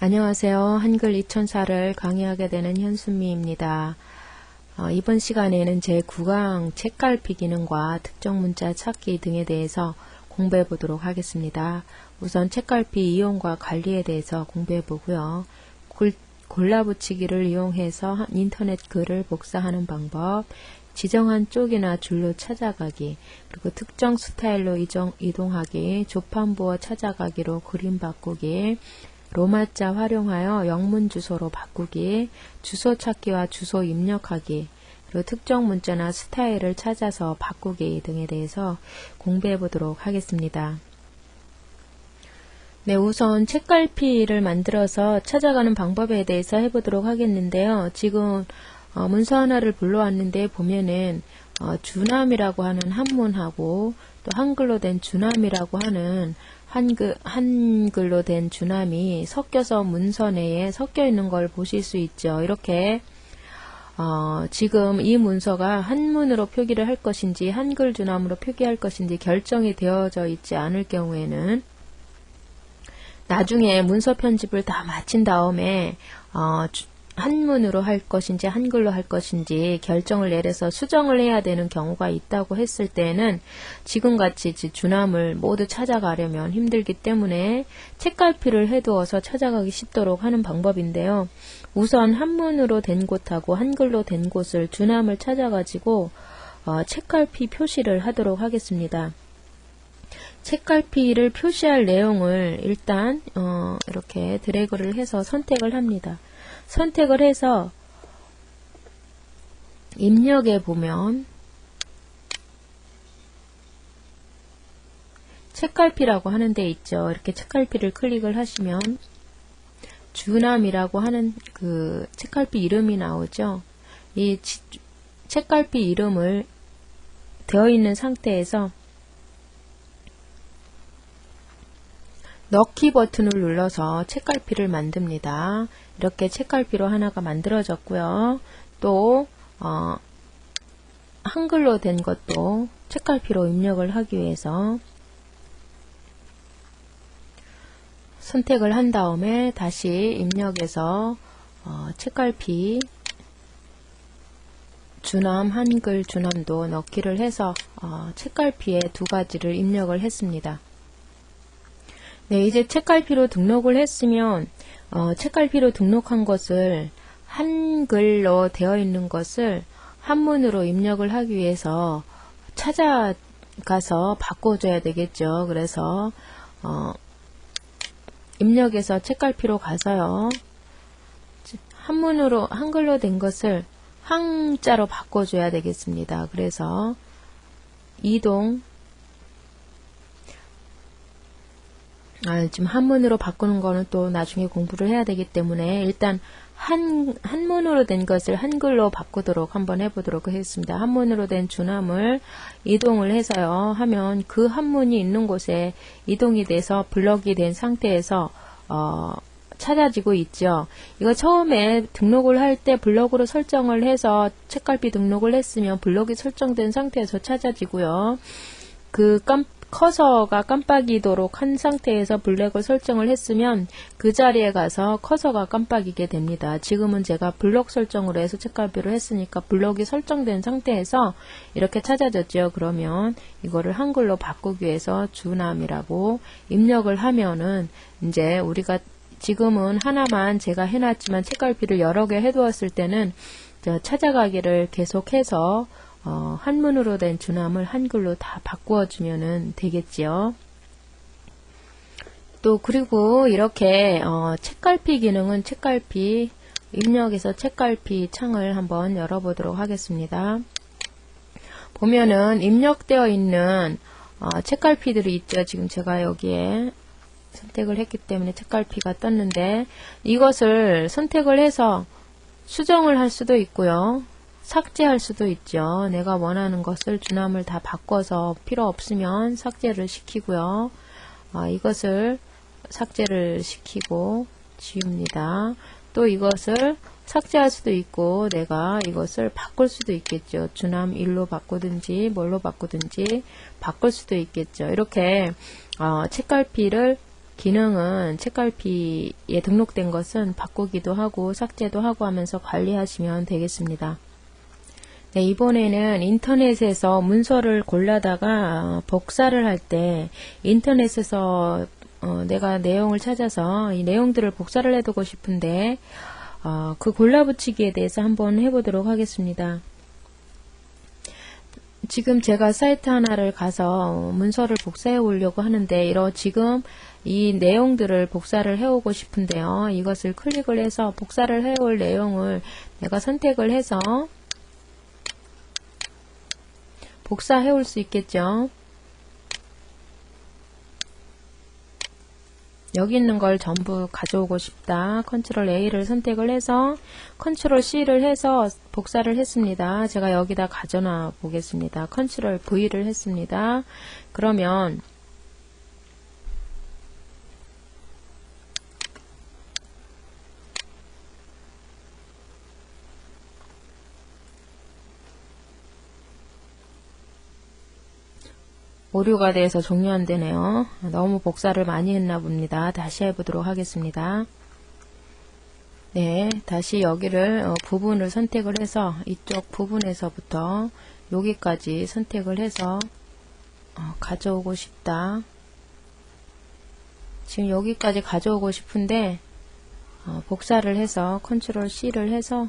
안녕하세요. 한글 2004를 강의하게 되는 현순미입니다. 어, 이번 시간에는 제 9강 책갈피 기능과 특정 문자 찾기 등에 대해서 공부해 보도록 하겠습니다. 우선 책갈피 이용과 관리에 대해서 공부해 보고요. 골, 골라붙이기를 이용해서 인터넷 글을 복사하는 방법, 지정한 쪽이나 줄로 찾아가기, 그리고 특정 스타일로 이동하기, 조판부어 찾아가기로 그림 바꾸기, 로마자 활용하여 영문 주소로 바꾸기, 주소 찾기와 주소 입력하기, 그리고 특정 문자나 스타일을 찾아서 바꾸기 등에 대해서 공부해 보도록 하겠습니다. 네, 우선 책갈피를 만들어서 찾아가는 방법에 대해서 해보도록 하겠는데요. 지금 어, 문서 하나를 불러왔는데 보면은 어, 주남이라고 하는 한문하고 또 한글로 된 주남이라고 하는 한글, 한글로 된 주남이 섞여서 문서 내에 섞여 있는 걸 보실 수 있죠. 이렇게 어, 지금 이 문서가 한문으로 표기를 할 것인지 한글 주남으로 표기할 것인지 결정이 되어져 있지 않을 경우에는 나중에 문서 편집을 다 마친 다음에 어, 주, 한문으로 할 것인지 한글로 할 것인지 결정을 내려서 수정을 해야 되는 경우가 있다고 했을 때는 지금같이 주남을 모두 찾아가려면 힘들기 때문에 책갈피를 해두어서 찾아가기 쉽도록 하는 방법인데요. 우선 한문으로 된 곳하고 한글로 된 곳을 주남을 찾아가지고 어, 책갈피 표시를 하도록 하겠습니다. 책갈피를 표시할 내용을 일단 어, 이렇게 드래그를 해서 선택을 합니다. 선택을 해서 입력에 보면 책갈피라고 하는 데 있죠. 이렇게 책갈피를 클릭을 하시면 주남이라고 하는 그 책갈피 이름이 나오죠. 이 책갈피 이름을 되어 있는 상태에서 넣기 버튼을 눌러서 책갈피를 만듭니다. 이렇게 책갈피로 하나가 만들어졌고요. 또 어, 한글로 된 것도 책갈피로 입력을 하기 위해서 선택을 한 다음에 다시 입력해서 어, 책갈피 주남 한글 주남도 넣기를 해서 어, 책갈피에 두 가지를 입력을 했습니다. 네, 이제 책갈피로 등록을 했으면 어, 책갈피로 등록한 것을 한글로 되어 있는 것을 한문으로 입력을 하기 위해서 찾아가서 바꿔줘야 되겠죠. 그래서 어, 입력해서 책갈피로 가서요. 한문으로 한글로 된 것을 한자로 바꿔줘야 되겠습니다. 그래서 이동 아, 지금 한문으로 바꾸는 거는 또 나중에 공부를 해야 되기 때문에 일단 한, 한문으로 된 것을 한글로 바꾸도록 한번 해보도록 하겠습니다. 한문으로 된 주남을 이동을 해서요, 하면 그 한문이 있는 곳에 이동이 돼서 블럭이 된 상태에서, 어, 찾아지고 있죠. 이거 처음에 등록을 할 때 블럭으로 설정을 해서 책갈피 등록을 했으면 블럭이 설정된 상태에서 찾아지고요. 그 깜, 커서가 깜빡이도록 한 상태에서 블랙을 설정을 했으면 그 자리에 가서 커서가 깜빡이게 됩니다. 지금은 제가 블록 설정으로 해서 책갈피로 했으니까 블록이 설정된 상태에서 이렇게 찾아졌죠. 그러면 이거를 한글로 바꾸기 위해서 주남이라고 입력을 하면은 이제 우리가 지금은 하나만 제가 해놨지만 책갈피를 여러 개 해두었을 때는 찾아가기를 계속해서 어, 한문으로 된 주남을 한글로 다 바꾸어 주면 되겠지요. 또 그리고 이렇게 어, 책갈피 기능은 책갈피 입력해서 책갈피 창을 한번 열어보도록 하겠습니다. 보면은 입력되어 있는 어, 책갈피들이 있죠. 지금 제가 여기에 선택을 했기 때문에 책갈피가 떴는데 이것을 선택을 해서 수정을 할 수도 있고요. 삭제할 수도 있죠. 내가 원하는 것을 주남을 다 바꿔서 필요 없으면 삭제를 시키고요. 아, 이것을 삭제를 시키고 지웁니다. 또 이것을 삭제할 수도 있고 내가 이것을 바꿀 수도 있겠죠. 주남 1로 바꾸든지 뭘로 바꾸든지 바꿀 수도 있겠죠. 이렇게 어, 책갈피를 기능은 책갈피에 등록된 것은 바꾸기도 하고 삭제도 하고 하면서 관리하시면 되겠습니다. 네, 이번에는 인터넷에서 문서를 골라다가 복사를 할 때 인터넷에서 어, 내가 내용을 찾아서 이 내용들을 복사를 해두고 싶은데 어, 그 골라붙이기에 대해서 한번 해보도록 하겠습니다. 지금 제가 사이트 하나를 가서 문서를 복사해 오려고 하는데 이러 지금 이 내용들을 복사를 해오고 싶은데요. 이것을 클릭을 해서 복사를 해올 내용을 내가 선택을 해서 복사해 올 수 있겠죠. 여기 있는 걸 전부 가져오고 싶다. 컨트롤 A를 선택을 해서 컨트롤 C를 해서 복사를 했습니다. 제가 여기다 가져놔 보겠습니다. 컨트롤 V를 했습니다. 그러면 오류가 돼서 종료 안 되네요. 너무 복사를 많이 했나 봅니다. 다시 해보도록 하겠습니다. 네, 다시 여기를 어, 부분을 선택을 해서 이쪽 부분에서부터 여기까지 선택을 해서 어, 가져오고 싶다. 지금 여기까지 가져오고 싶은데 어, 복사를 해서 컨트롤 C를 해서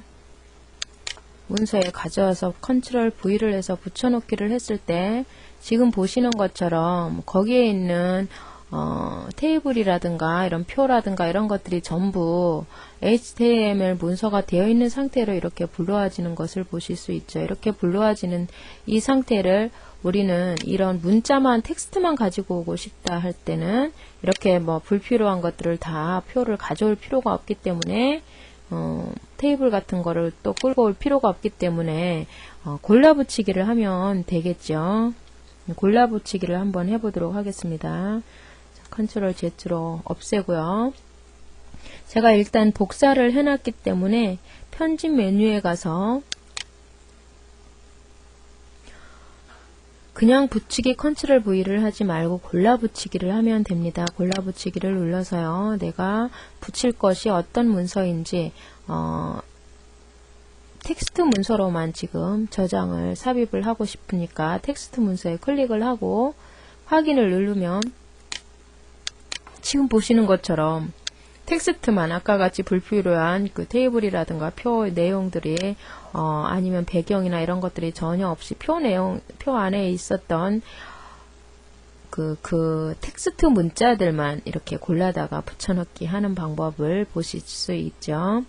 문서에 가져와서 컨트롤 V를 해서 붙여놓기를 했을 때 지금 보시는 것처럼 거기에 있는 어, 테이블이라든가 이런 표라든가 이런 것들이 전부 HTML 문서가 되어 있는 상태로 이렇게 불러와지는 것을 보실 수 있죠. 이렇게 불러와지는 이 상태를 우리는 이런 문자만 텍스트만 가지고 오고 싶다 할 때는 이렇게 뭐 불필요한 것들을 다 표를 가져올 필요가 없기 때문에 어, 테이블 같은 거를 또 끌고 올 필요가 없기 때문에 어, 골라붙이기를 하면 되겠죠. 골라붙이기를 한번 해보도록 하겠습니다. 자, 컨트롤 Z로 없애고요. 제가 일단 복사를 해놨기 때문에 편집 메뉴에 가서 그냥 붙이기 컨트롤 V를 하지 말고 골라 붙이기를 하면 됩니다. 골라 붙이기를 눌러서요. 내가 붙일 것이 어떤 문서인지 어, 텍스트 문서로만 지금 저장을 삽입을 하고 싶으니까 텍스트 문서에 클릭을 하고 확인을 누르면 지금 보시는 것처럼 텍스트만 아까 같이 불필요한 그 테이블이라든가 표 내용들이 어 아니면 배경이나 이런 것들이 전혀 없이 표 내용 표 안에 있었던 그, 그 텍스트 문자들만 이렇게 골라다가 붙여넣기 하는 방법을 보실 수 있죠.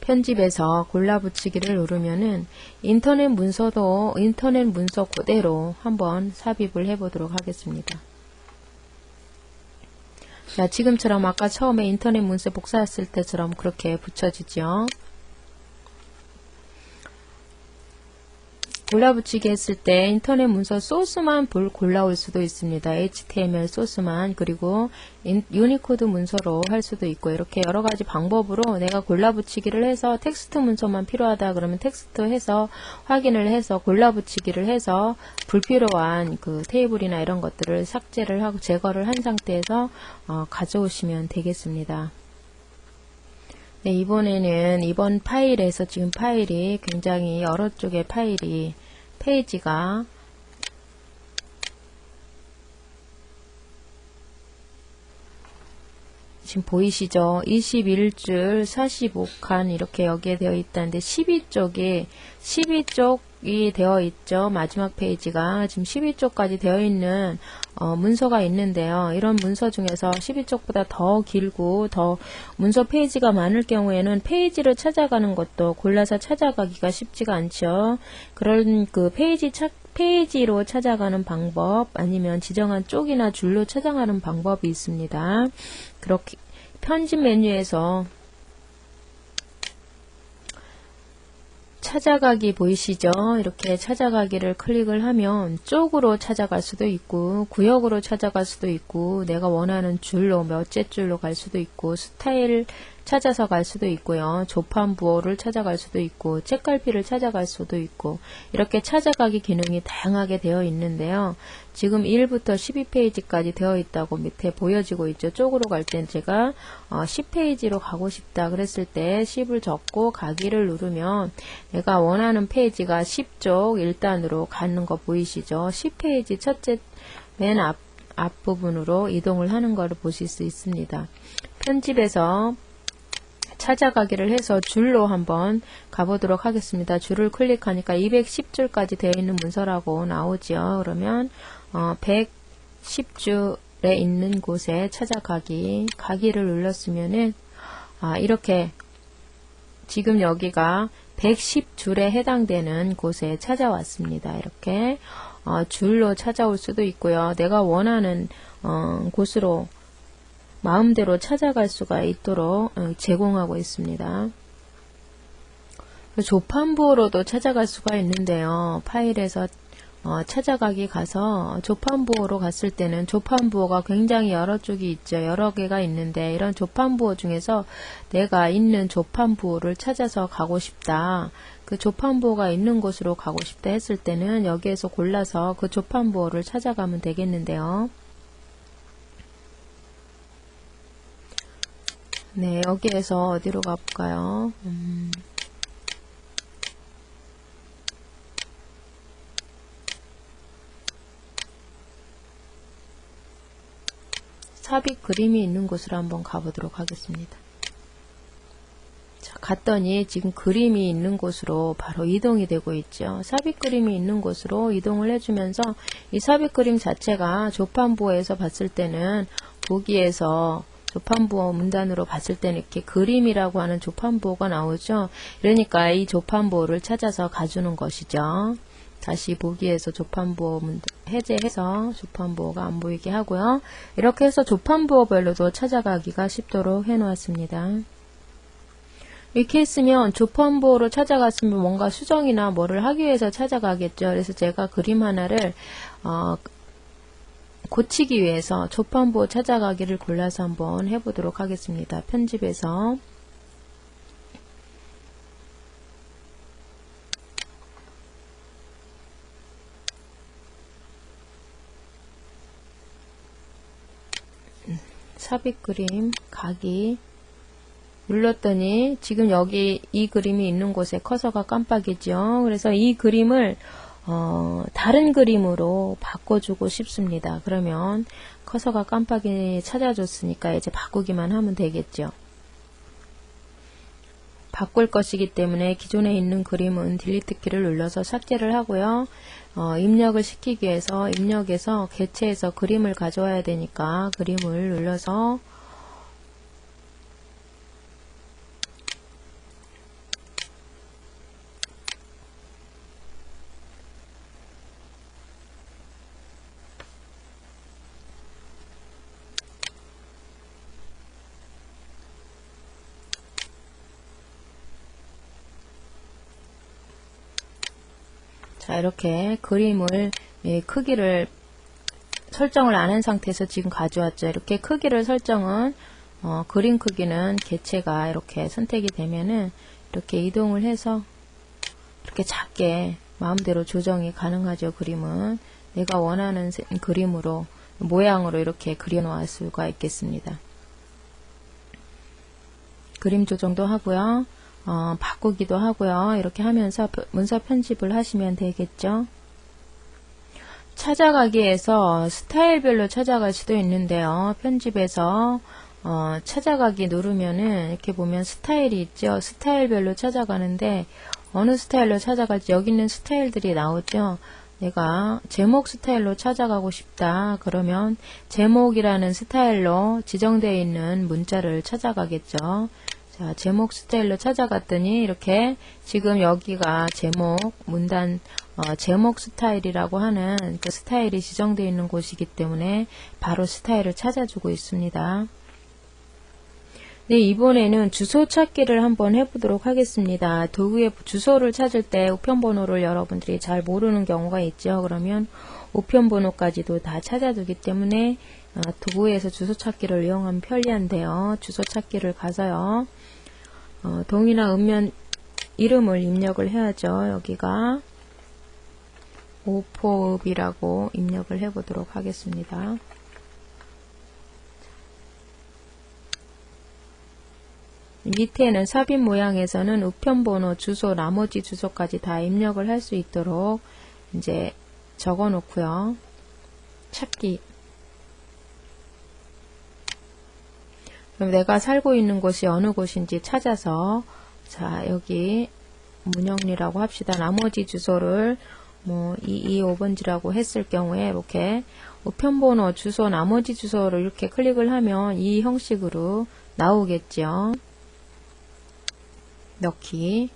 편집에서 골라 붙이기를 누르면은 인터넷 문서도 인터넷 문서 그대로 한번 삽입을 해보도록 하겠습니다. 자, 지금처럼 아까 처음에 인터넷 문서 복사했을 때처럼 그렇게 붙여지죠. 골라붙이기 했을 때 인터넷 문서 소스만 볼 골라올 수도 있습니다. HTML 소스만 그리고 인, 유니코드 문서로 할 수도 있고 이렇게 여러 가지 방법으로 내가 골라붙이기를 해서 텍스트 문서만 필요하다 그러면 텍스트 해서 확인을 해서 골라붙이기를 해서 불필요한 그 테이블이나 이런 것들을 삭제를 하고 제거를 한 상태에서 어, 가져오시면 되겠습니다. 네, 이번에는 이번 파일에서 지금 파일이 굉장히 여러 쪽의 파일이 페이지가 지금 보이시죠? 21줄 45칸 이렇게 여기에 되어 있다는데 12쪽에 12쪽 이 되어 있죠. 마지막 페이지가 지금 12쪽까지 되어 있는 어, 문서가 있는데요. 이런 문서 중에서 12쪽보다 더 길고 더 문서 페이지가 많을 경우에는 페이지를 찾아가는 것도 골라서 찾아가기가 쉽지가 않죠. 그런 그 페이지 찾 페이지로 찾아가는 방법 아니면 지정한 쪽이나 줄로 찾아가는 방법이 있습니다. 그렇게 편집 메뉴에서 찾아가기 보이시죠? 이렇게 찾아가기를 클릭을 하면 쪽으로 찾아갈 수도 있고 구역으로 찾아갈 수도 있고 내가 원하는 줄로 몇째 줄로 갈 수도 있고 스타일 찾아서 갈 수도 있고요. 조판 부호를 찾아갈 수도 있고 책갈피를 찾아갈 수도 있고 이렇게 찾아가기 기능이 다양하게 되어 있는데요. 지금 1부터 12페이지까지 되어 있다고 밑에 보여지고 있죠. 쪽으로 갈 땐 제가 어, 10페이지로 가고 싶다 그랬을 때 10을 적고 가기를 누르면 내가 원하는 페이지가 10쪽 1단으로 가는 거 보이시죠? 10페이지 첫째 맨 앞, 앞부분으로 이동을 하는 것을 보실 수 있습니다. 편집에서 찾아가기를 해서 줄로 한번 가보도록 하겠습니다. 줄을 클릭하니까 210줄까지 되어 있는 문서라고 나오지요. 그러면 어, 110줄에 있는 곳에 찾아가기 가기를 눌렀으면은 아, 이렇게 지금 여기가 110줄에 해당되는 곳에 찾아왔습니다. 이렇게 어, 줄로 찾아올 수도 있고요. 내가 원하는 어, 곳으로 마음대로 찾아갈 수가 있도록 어, 제공하고 있습니다. 조판부호로도 찾아갈 수가 있는데요. 파일에서 어, 찾아가기 가서 조판부호로 갔을 때는 조판부호가 굉장히 여러 쪽이 있죠. 여러 개가 있는데 이런 조판부호 중에서 내가 있는 조판부호를 찾아서 가고 싶다. 그 조판부호가 있는 곳으로 가고 싶다 했을 때는 여기에서 골라서 그 조판부호를 찾아가면 되겠는데요. 네, 여기에서 어디로 가볼까요? 음. 삽입 그림이 있는 곳으로 한번 가보도록 하겠습니다. 자, 갔더니 지금 그림이 있는 곳으로 바로 이동이 되고 있죠. 삽입 그림이 있는 곳으로 이동을 해주면서 이 삽입 그림 자체가 조판부에서 봤을 때는 보기에서 조판부호 문단으로 봤을 때는 이렇게 그림이라고 하는 조판부호가 나오죠. 그러니까 이 조판부호를 찾아서 가주는 것이죠. 다시 보기에서 조판부호 해제해서 조판부호가 안 보이게 하고요. 이렇게 해서 조판부호별로도 찾아가기가 쉽도록 해놓았습니다. 이렇게 했으면 조판부호로 찾아갔으면 뭔가 수정이나 뭐를 하기 위해서 찾아가겠죠. 그래서 제가 그림 하나를 어, 고치기 위해서 조판부호 찾아가기를 골라서 한번 해보도록 하겠습니다. 편집에서 삽입 그림 가기 눌렀더니 지금 여기 이 그림이 있는 곳에 커서가 깜빡이죠. 그래서 이 그림을 어, 다른 그림으로 바꿔주고 싶습니다. 그러면 커서가 깜빡이 찾아줬으니까 이제 바꾸기만 하면 되겠죠. 바꿀 것이기 때문에 기존에 있는 그림은 딜리트 키를 눌러서 삭제를 하고요. 어, 입력을 시키기 위해서 입력에서 개체에서 그림을 가져와야 되니까 그림을 눌러서 자 이렇게 그림을 예, 크기를 설정을 안 한 상태에서 지금 가져왔죠. 이렇게 크기를 설정은 어, 그림 크기는 개체가 이렇게 선택이 되면은 이렇게 이동을 해서 이렇게 작게 마음대로 조정이 가능하죠. 그림은 내가 원하는 그림으로 모양으로 이렇게 그려 놓을 수가 있겠습니다. 그림 조정도 하고요. 어, 바꾸기도 하고요. 이렇게 하면서 문서 편집을 하시면 되겠죠. 찾아가기에서 스타일별로 찾아갈 수도 있는데요. 편집에서 어, 찾아가기 누르면은 이렇게 보면 스타일이 있죠. 스타일별로 찾아가는데 어느 스타일로 찾아갈지 여기 있는 스타일들이 나오죠. 내가 제목 스타일로 찾아가고 싶다. 그러면 제목이라는 스타일로 지정되어 있는 문자를 찾아가겠죠. 자, 제목 스타일로 찾아갔더니 이렇게 지금 여기가 제목 문단 어, 제목 스타일이라고 하는 그 스타일이 지정되어 있는 곳이기 때문에 바로 스타일을 찾아주고 있습니다. 네, 이번에는 주소 찾기를 한번 해보도록 하겠습니다. 도구의 주소를 찾을 때 우편번호를 여러분들이 잘 모르는 경우가 있죠. 그러면 우편번호까지도 다 찾아두기 때문에 아, 도구에서 주소 찾기를 이용하면 편리한데요. 주소 찾기를 가서요. 어, 동이나 읍면 이름을 입력을 해야죠. 여기가 오포읍이라고 입력을 해보도록 하겠습니다. 밑에는 삽입 모양에서는 우편번호, 주소, 나머지 주소까지 다 입력을 할 수 있도록 이제 적어 놓고요. 찾기. 그럼 내가 살고 있는 곳이 어느 곳인지 찾아서 자 여기 문영리라고 합시다. 나머지 주소를 뭐 225번지라고 했을 경우에 이렇게 우편번호, 주소, 나머지 주소를 이렇게 클릭을 하면 이 형식으로 나오겠죠. 넣기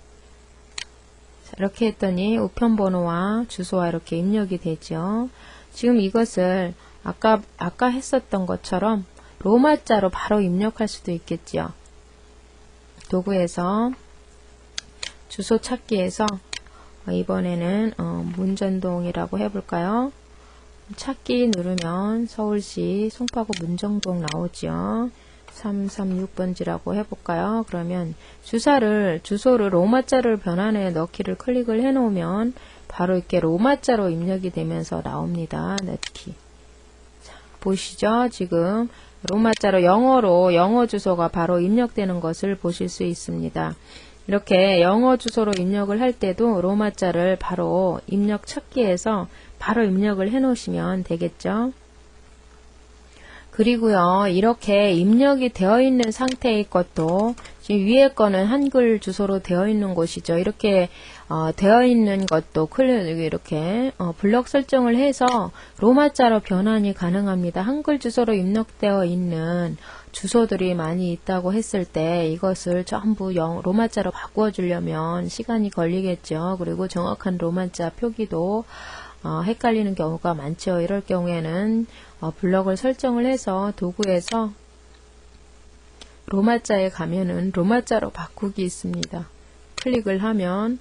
자, 이렇게 했더니 우편번호와 주소와 이렇게 입력이 되죠. 지금 이것을 아까 아까 했었던 것처럼 로마자로 바로 입력할 수도 있겠죠. 도구에서 주소 찾기에서 어, 이번에는 어, 문전동이라고 해볼까요? 찾기 누르면 서울시 송파구 문정동 나오죠. 336번지라고 해볼까요? 그러면 주사를 주소를 로마자를 변환해 넣기를 클릭을 해 놓으면 바로 이렇게 로마자로 입력이 되면서 나옵니다. 넣기. 자, 보시죠? 지금 로마자로 영어로 영어 주소가 바로 입력되는 것을 보실 수 있습니다. 이렇게 영어 주소로 입력을 할 때도 로마자를 바로 입력 찾기에서 바로 입력을 해 놓으시면 되겠죠. 그리고요, 이렇게 입력이 되어 있는 상태의 것도 지금 위에 거는 한글 주소로 되어 있는 곳이죠. 이렇게 어, 되어 있는 것도 클릭 이렇게 어, 블럭 설정을 해서 로마자로 변환이 가능합니다. 한글 주소로 입력되어 있는 주소들이 많이 있다고 했을 때 이것을 전부 영, 로마자로 바꾸어 주려면 시간이 걸리겠죠. 그리고 정확한 로마자 표기도 어, 헷갈리는 경우가 많죠. 이럴 경우에는 어, 블럭을 설정을 해서 도구에서 로마자에 가면은 로마자로 바꾸기 있습니다. 클릭을 하면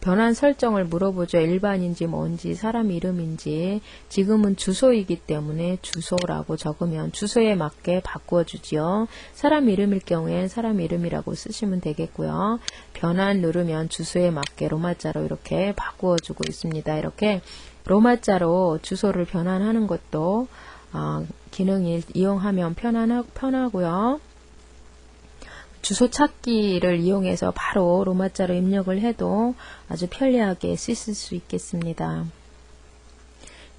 변환 설정을 물어보죠. 일반인지 뭔지 사람 이름인지 지금은 주소이기 때문에 주소라고 적으면 주소에 맞게 바꾸어 주지요. 사람 이름일 경우엔 사람 이름이라고 쓰시면 되겠고요. 변환 누르면 주소에 맞게 로마자로 이렇게 바꾸어 주고 있습니다. 이렇게 로마자로 주소를 변환하는 것도 어, 기능을 이용하면 편안하, 편하고요. 주소 찾기를 이용해서 바로 로마자로 입력을 해도 아주 편리하게 쓰실 수 있겠습니다.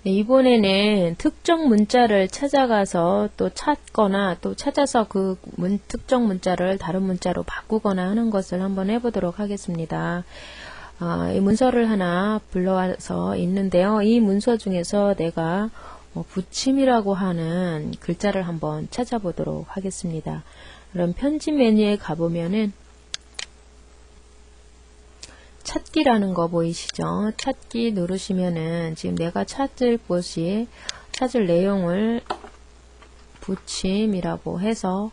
네, 이번에는 특정 문자를 찾아가서 또 찾거나 또 찾아서 그 문, 특정 문자를 다른 문자로 바꾸거나 하는 것을 한번 해보도록 하겠습니다. 아, 이 문서를 하나 불러와서 있는데요. 이 문서 중에서 내가 어, 부침이라고 하는 글자를 한번 찾아보도록 하겠습니다. 그럼 편집 메뉴에 가보면은 찾기라는 거 보이시죠? 찾기 누르시면은 지금 내가 찾을 곳이 찾을 내용을 부침이라고 해서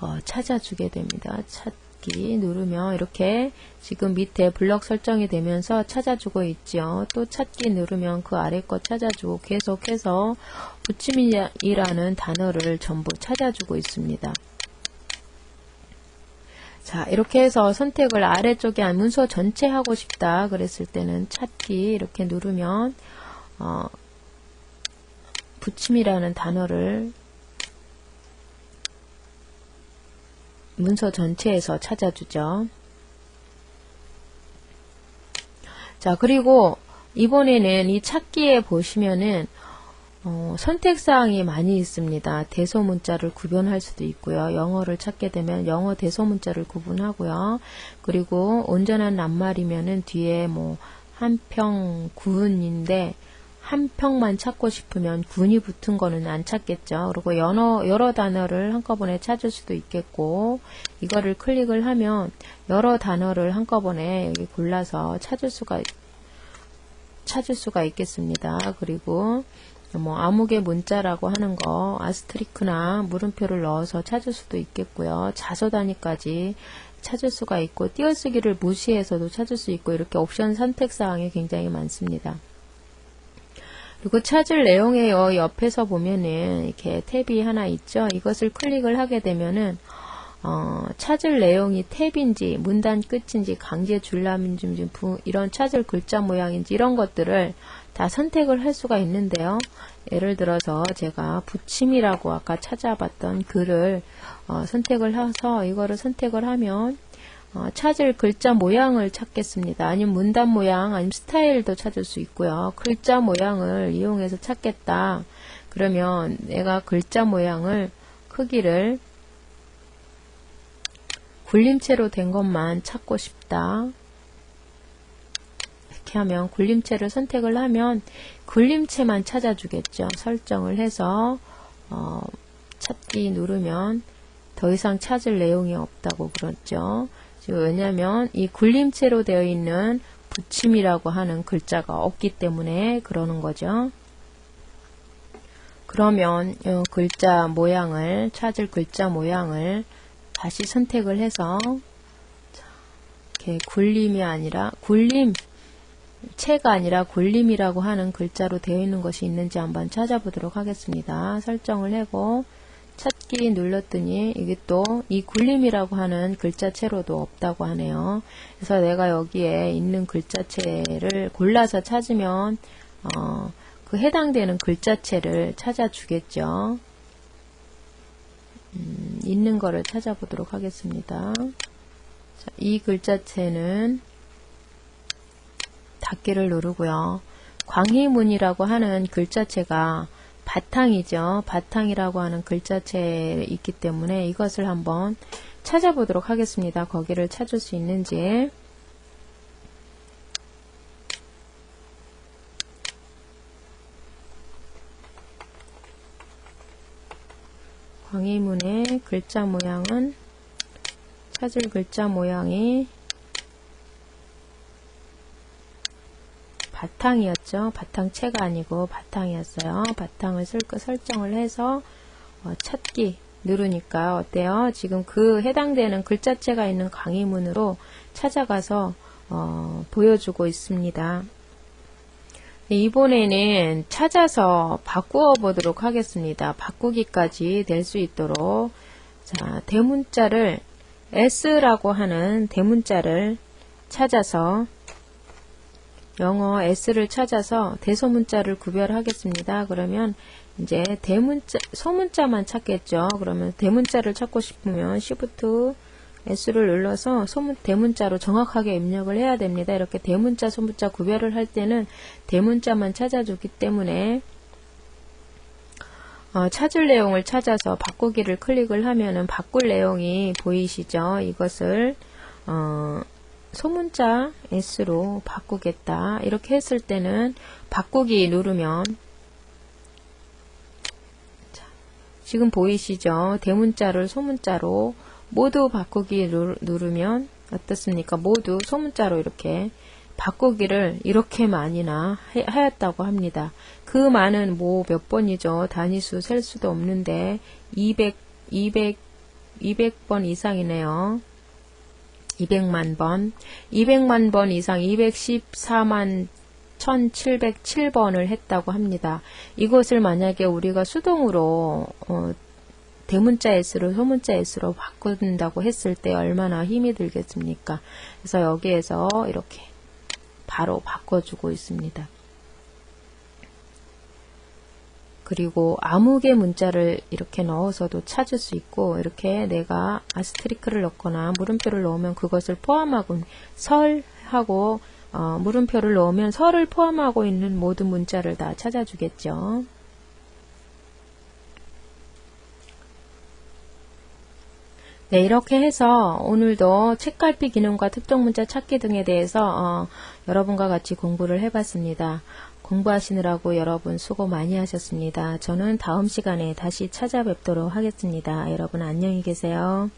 어, 찾아주게 됩니다. 찾 기 누르면 이렇게 지금 밑에 블럭 설정이 되면서 찾아주고 있죠. 또 찾기 누르면 그 아래 거 찾아주고 계속해서 부침이라는 단어를 전부 찾아주고 있습니다. 자, 이렇게 해서 선택을 아래쪽에 문서 전체 하고 싶다 그랬을 때는 찾기 이렇게 누르면 어, 부침이라는 단어를 문서 전체에서 찾아주죠. 자, 그리고 이번에는 이 찾기에 보시면은 어, 선택사항이 많이 있습니다. 대소문자를 구분할 수도 있고요. 영어를 찾게 되면 영어 대소문자를 구분하고요. 그리고 온전한 낱말이면은 뒤에 뭐 한평 구은인데 한 평만 찾고 싶으면 군이 붙은 거는 안 찾겠죠. 그리고 여러, 여러 단어를 한꺼번에 찾을 수도 있겠고, 이거를 클릭을 하면 여러 단어를 한꺼번에 여기 골라서 찾을 수가, 찾을 수가 있겠습니다. 그리고 뭐 암흑의 문자라고 하는 거 아스트리크나 물음표를 넣어서 찾을 수도 있겠고요. 자소 단위까지 찾을 수가 있고 띄어쓰기를 무시해서도 찾을 수 있고 이렇게 옵션 선택 사항이 굉장히 많습니다. 그리고 찾을 내용에요. 옆에서 보면은 이렇게 탭이 하나 있죠. 이것을 클릭을 하게 되면은 어, 찾을 내용이 탭인지 문단 끝인지 강제 줄람인지 부- 이런 찾을 글자 모양인지 이런 것들을 다 선택을 할 수가 있는데요. 예를 들어서 제가 붙임이라고 아까 찾아봤던 글을 어, 선택을 해서 이거를 선택을 하면 어, 찾을 글자 모양을 찾겠습니다. 아니면 문단 모양, 아니면 스타일도 찾을 수 있고요. 글자 모양을 이용해서 찾겠다. 그러면 내가 글자 모양을 크기를 굴림체로 된 것만 찾고 싶다. 이렇게 하면 굴림체를 선택을 하면 굴림체만 찾아주겠죠. 설정을 해서 어, 찾기 누르면 더 이상 찾을 내용이 없다고 그랬죠. 왜냐하면 이 굴림체로 되어 있는 붙임이라고 하는 글자가 없기 때문에 그러는 거죠. 그러면 이 글자 모양을 찾을 글자 모양을 다시 선택을 해서 자, 이렇게 굴림이 아니라 굴림 체가 아니라 굴림이라고 하는 글자로 되어 있는 것이 있는지 한번 찾아보도록 하겠습니다. 설정을 하고 찾기 눌렀더니 이게 또 이 굴림이라고 하는 글자체로도 없다고 하네요. 그래서 내가 여기에 있는 글자체를 골라서 찾으면 어, 그 해당되는 글자체를 찾아주겠죠. 음, 있는 거를 찾아보도록 하겠습니다. 자, 이 글자체는 닫기를 누르고요. 광희문이라고 하는 글자체가 바탕이죠. 바탕이라고 하는 글자체에 있기 때문에 이것을 한번 찾아보도록 하겠습니다. 거기를 찾을 수 있는지. 광희문의 글자 모양은 찾을 글자 모양이 바탕이었죠. 바탕체가 아니고 바탕이었어요. 바탕을 쓸거 설정을 해서 어, 찾기 누르니까 어때요? 지금 그 해당되는 글자체가 있는 강의문으로 찾아가서 어, 보여주고 있습니다. 네, 이번에는 찾아서 바꾸어 보도록 하겠습니다. 바꾸기까지 될 수 있도록 자 대문자를 S라고 하는 대문자를 찾아서 영어 S를 찾아서 대소문자를 구별하겠습니다. 그러면 이제 대문자 소문자만 찾겠죠. 그러면 대문자를 찾고 싶으면 Shift S를 눌러서 소문 대문자로 정확하게 입력을 해야 됩니다. 이렇게 대문자 소문자 구별을 할 때는 대문자만 찾아주기 때문에 어, 찾을 내용을 찾아서 바꾸기를 클릭을 하면은 바꿀 내용이 보이시죠? 이것을 어, 소문자 S로 바꾸겠다. 이렇게 했을 때는 바꾸기 누르면 자, 지금 보이시죠? 대문자를 소문자로 모두 바꾸기 누르면 어떻습니까? 모두 소문자로 이렇게 바꾸기를 이렇게 많이나 하였다고 합니다. 그 많은 뭐 몇 번이죠. 단위수 셀 수도 없는데 200, 200, 200번 이상이네요. 200만 번, 200만 번 이상 214만 1707번을 했다고 합니다. 이것을 만약에 우리가 수동으로 어, 대문자 S로 소문자 S로 바꾼다고 했을 때 얼마나 힘이 들겠습니까? 그래서 여기에서 이렇게 바로 바꿔주고 있습니다. 그리고 개 문자를 이렇게 넣어서도 찾을 수 있고 이렇게 내가 아스트리크를 넣거나 물음표를 넣으면 그것을 포함하고 설하고 어, 물음표를 넣으면 설을 포함하고 있는 모든 문자를 다 찾아주겠죠. 네, 이렇게 해서 오늘도 책갈피 기능과 특정 문자 찾기 등에 대해서 어, 여러분과 같이 공부를 해봤습니다. 공부하시느라고 여러분 수고 많이 하셨습니다. 저는 다음 시간에 다시 찾아뵙도록 하겠습니다. 여러분 안녕히 계세요.